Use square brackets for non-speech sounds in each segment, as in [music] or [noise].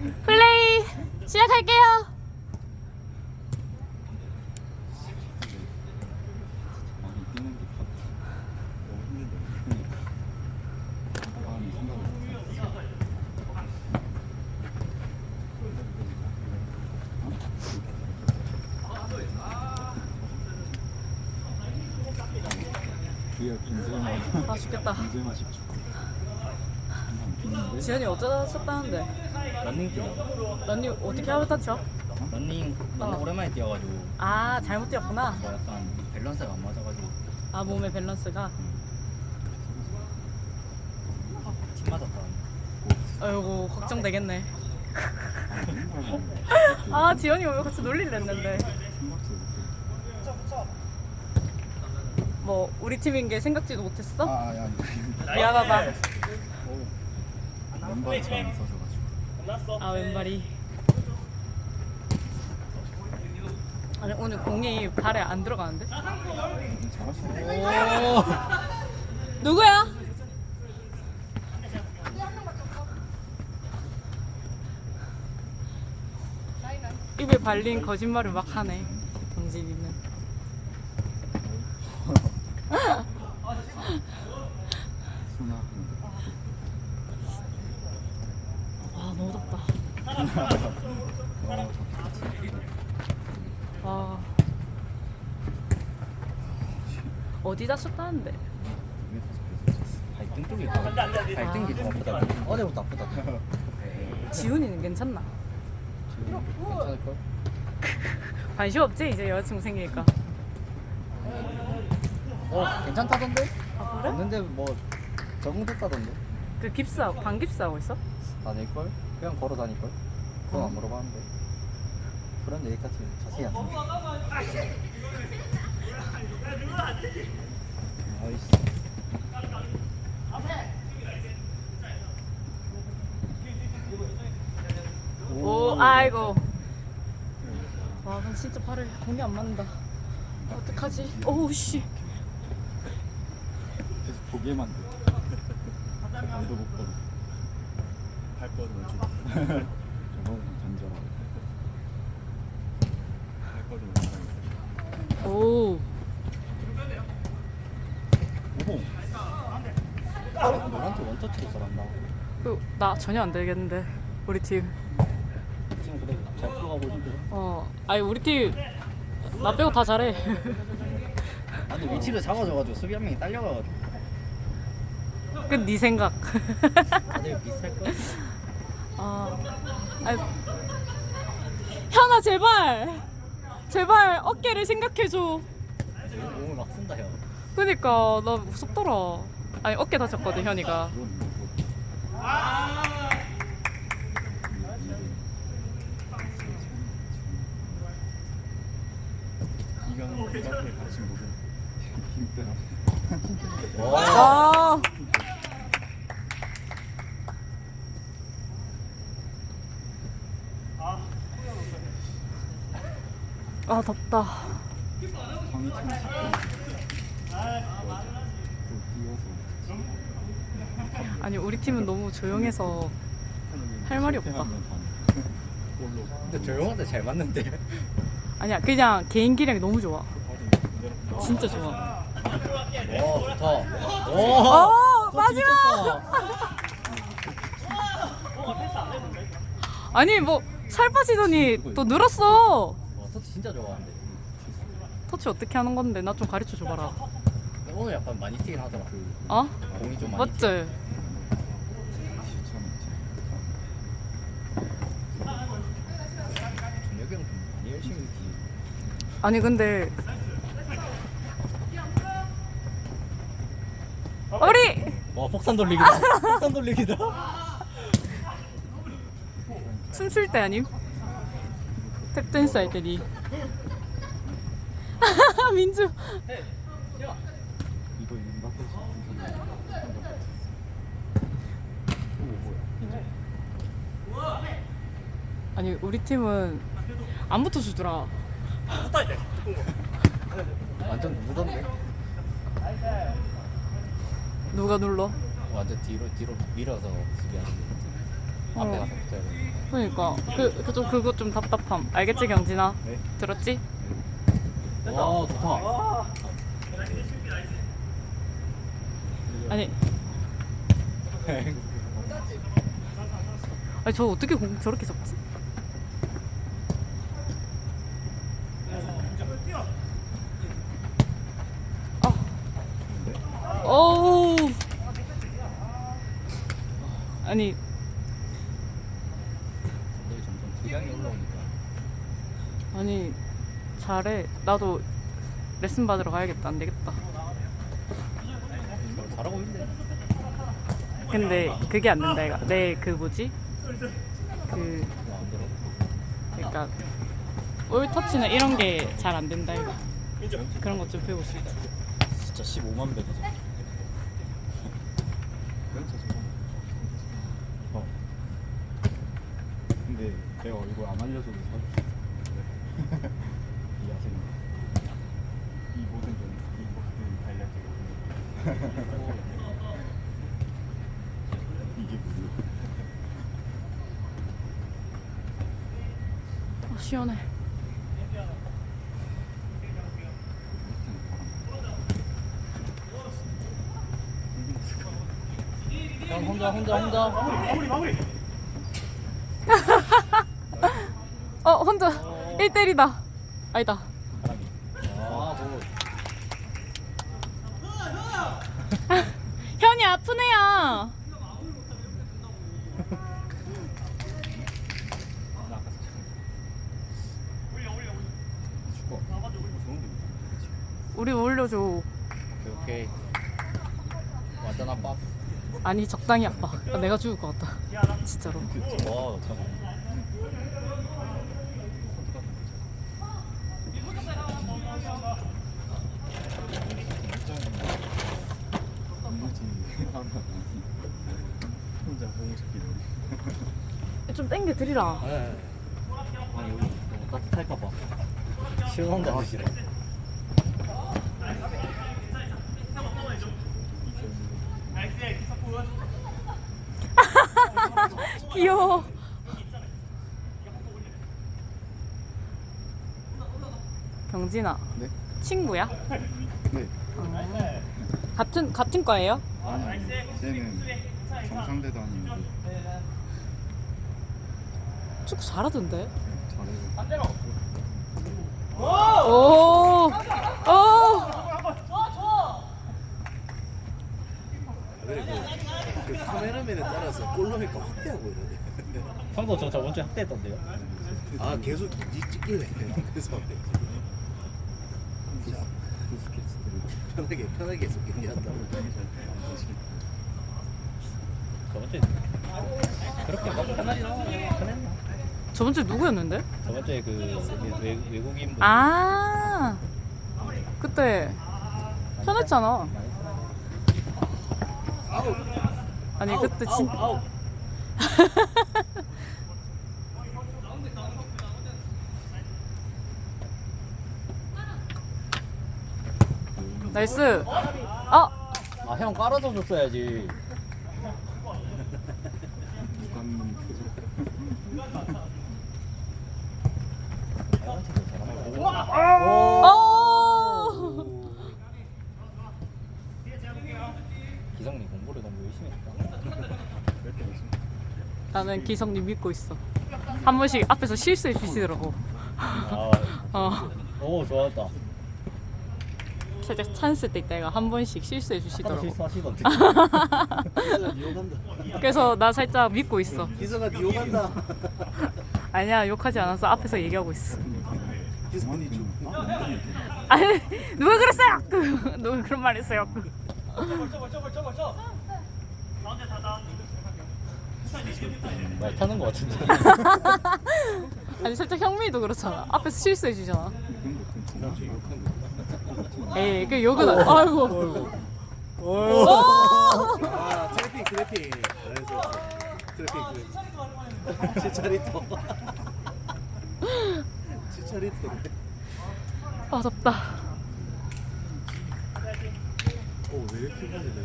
플레이 시작할게요. 빈zel마 아 죽겠다. 빈zel마 10초 한번 뛰는데 지현이 어쩌다 쳤다는데 런닝 뛰어. 런니 어떻게 하고 다쳐? 런닝 너무 어. 오랜만에 뛰어가지고 아 잘못 뛰었구나. 뭐 약간 밸런스가 안 맞아가지고 아 몸의 밸런스가. 팀 맞았다. 아이고 걱정되겠네. 아 지현이 오면 같이 놀리려 했는데 뭐 우리 팀인 게 생각지도 못했어? 아, 야, 미안하다. 멤버를 잘안 써줘가지고. 아 왼발이. 아니 오늘 공이 발에 안 들어가는데? 잘하시네. 누구야? 입에 발린 거짓말을 막 하네. 정진이는. 순아. 와 너무 덥다. 와. 어디다 썼다는데? 발등 쪽이 더 발등이 더 아프다. 어제부터 아프다. 지훈이는 괜찮나? 괜찮을 걸? 관심 없지 이제 여자친구 생기니까. 어 괜찮다던데? 아 그래? 없는데 뭐 적응됐다던데? 그 깁스하고 반 깁스하고 있어? 아닐 걸? 그냥 걸어 다닐 걸? 그건 안 물어봤는데. 그런 얘기까지 자세히 안 듣네. 나이스. 오, 아이고. 와, 근데 진짜 발에 공이 안 맞는다. 어떡하지? 오우, 씨. 계속 보게만 돼. 아무도 못 걸어. 발걸음을 좀. 오. 오호. 너한테 원터치로 잘한다. 그, 나 전혀 안 되겠는데. 우리 팀. 지금 그래 잘 풀어가고 있는데. 어, 아니, 우리 팀. 나 빼고 다 잘해. 아니 위치를 잡아줘가지고 수비 한 명이 딸려가가지고. 그네 생각. 다들 비슷할 걸? 아, 아이, 현아 제발, 제발 어깨를 생각해줘. 몸을 막 쓴다 형. 그니까 나 무섭더라. 아니 어깨 다쳤거든 현이가. 그건 뭐. 그 앞에 같이 모든 힘들어. 와. 아. 아 덥다. 아니 우리 팀은 너무 조용해서 할 말이 없다. 근데 조용한데 잘 맞는데. 아니야 그냥 개인 기량이 너무 좋아. 진짜 좋아. 와 좋다. 어 와. 마지막. 아니 뭐 살 빠지더니 또 늘었어. 진짜 좋아하는데. 터치 어떻게 하는 건데 나 좀 가르쳐 줘봐라. 오늘 약간 많이 튀긴 하더라. 어? 공이 좀 많이. 맞지? 준혁이 형좀 많이 열심히 튀. 아니 근데 우리 와 폭탄 돌리기다. 폭탄 돌리기다. 춤출 때 아님? 탭댄스 할 때니 [laughs] 민주 이거 아니 우리 팀은 안 붙어주더라 완전 누르던데. 누가 눌러? 완전 뒤로 뒤로 밀어서 수비하는 거 어. 앞에 가서 붙어야 돼. 그러니까 그, 그 좀 그거 좀 답답함. 알겠지 경진아? 네. 들었지? 와 좋다. 아니 [laughs] 아니 저 어떻게 공 저렇게 잡지? 아. 어우. 아니 근데 점점 기량이 올라오니까. 아니 잘해. 나도 레슨 받으러 가야겠다. 안 되겠다. 잘하고 있네. 근데 그게 안 된다 이가. 내 그 뭐지? 그. 그러니까 올 터치는 이런 게 잘 안 된다 이가. 그런 것 좀 배우고 싶다. 진짜 15만 배죠. 벤처 좀. 어. 근데 내가 이걸 안 알려줘도 있어. 이 야생. 이 모든 건, 이 모든 달력 무슨? 아, 시원해. 형 혼자 혼자 혼자. [laughs] 어 혼자 1대1이다. 아니다. 아 뭐. 현이 있다. 우리 올려줘. 오케이 오케이. 완전 아빠. 아니 적당히 아파. 아, 내가 죽을 것 같다. 진짜로. 와 참. 이무지 하나 놀이. 좀 땡겨 드리라. 네. 아니 여기 너무 따뜻할까 봐. 시원한데 하시래. [laughs] 귀여워. 경진아 네? 친구야? 네. 어. 같은 같은 과예요? 아니, 쟤는 경상대 다니는데 축구 잘하던데. 잘해요. 오. 오. 그 카메라맨에 따라서 골로니까 확대하고 이러네. 형도 저 저번 주에 학대했던데요? 아 계속 니 찍길래 그래서 자그 편하게 편하게 해서 경기한다고. 저번 주에 그렇게 막 편하진 않아. 편했나? 저번 주에 누구였는데? 저번 주에 그 외, 외, 외국인 분. 아. 그때 편했잖아. 아니 그때 진 [laughs] 나이스. 아, 아형 깔아서 줬어야지. 무관님 표정. 빨간 팀도 어. 기성님 공부를 너무 열심히 했다. 나는 기성님 믿고 있어. 한 번씩 앞에서 실수해 주시더라고. 아, 어. 오 좋았다. 살짝 찬스 때 있다가 한 번씩 실수해 주시더라고. [laughs] 그래서 나 살짝 믿고 있어. 기서가 니 욕한다. 아니야 욕하지 않았어. 앞에서 얘기하고 있어. 아니 누가 그랬어요? 그 누가 그런 말 했어요? 그. 말 타는 거 같은데. [laughs] 아니 살짝 형미도 그렇잖아. 앞에서 실수해 주잖아. 이건 거 괜찮아. 욕한다. 에이 그 욕은 안- 아이고. 아 트래핑 트래핑. 잘했어. 트래핑 트래핑. 치차리토. 치차리토. 아 덥다. 어왜 이렇게 빨리 내?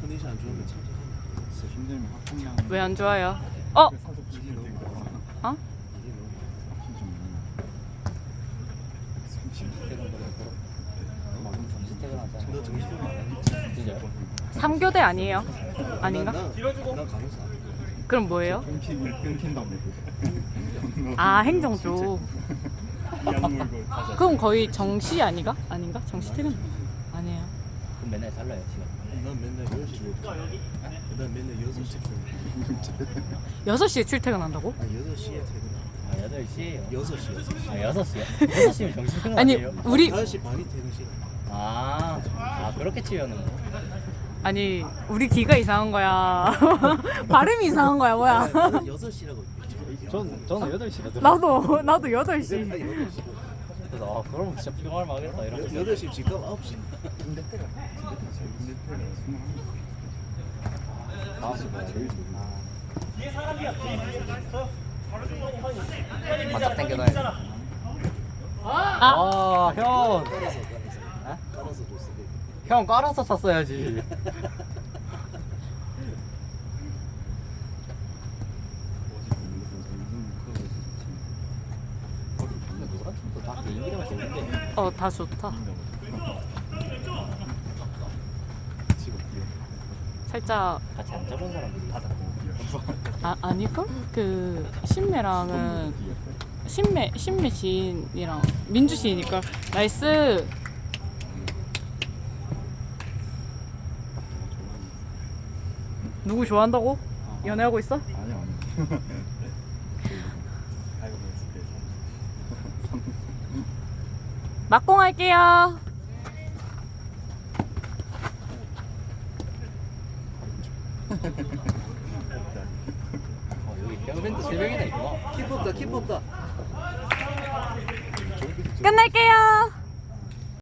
컨디션 안 좋으면 참. 진짜 힘들면 학생량 왜 안 좋아요? 어? 어? 퇴근 거를 걸어. 정시 퇴근하자. 너 정신을 안 하니? 진짜요? 3교대 아니에요? 아닌가? 난, 난, 난 간호사. 그럼 뭐예요? 끊기 끊긴다고 아 행정 쪽. 약 물고 가자 그럼 거의 정시 아니가? 아닌가? 정시 퇴근? 아니에요. 그럼 맨날 달라요 시간. 난 맨날 10시 난 맨날 6시 퇴근 6시에 출퇴근한다고? 아 6시에 퇴근 아 8시에요. 6시 6시 아 6시요? 6시면 정시 퇴근 아니 아니에요? 우리 5시 반이 퇴근 시간 아, 아 그렇게 치면은 뭐. 아니 우리 귀가 이상한 거야. [laughs] 발음이 이상한 거야 뭐야? 6시라고 전 저는 8시거든요. 나도 나도 8시. 8시 그래서 아 그러면 진짜 피곤할 만하겠다 이러고 8시 집값 9시 군대 때가 군대 때가 제일 군대 때가 스물 다음 주 뭐야? 제일 좋은 바짝 당겨놔야 아 아, 형. 깔아서 깔아서 아? 깔아서 줬어 형 깔아서 좋은데. 어, 다 좋다. 살짝 같이 안 잡은 사람들이 바닥 보고 뛰어 아 아닐걸? 그 신매랑은 신매 신매 시인이랑 민주 시인이니까 나이스. 누구 좋아한다고? 연애하고 있어? 아니요 아니요 알고 [laughs] 보냈을 때 삼- 막공 할게요. 어, 여기 뼈밴드 세 명이나 있구나. 킵 없다 킵 없다 끝낼게요.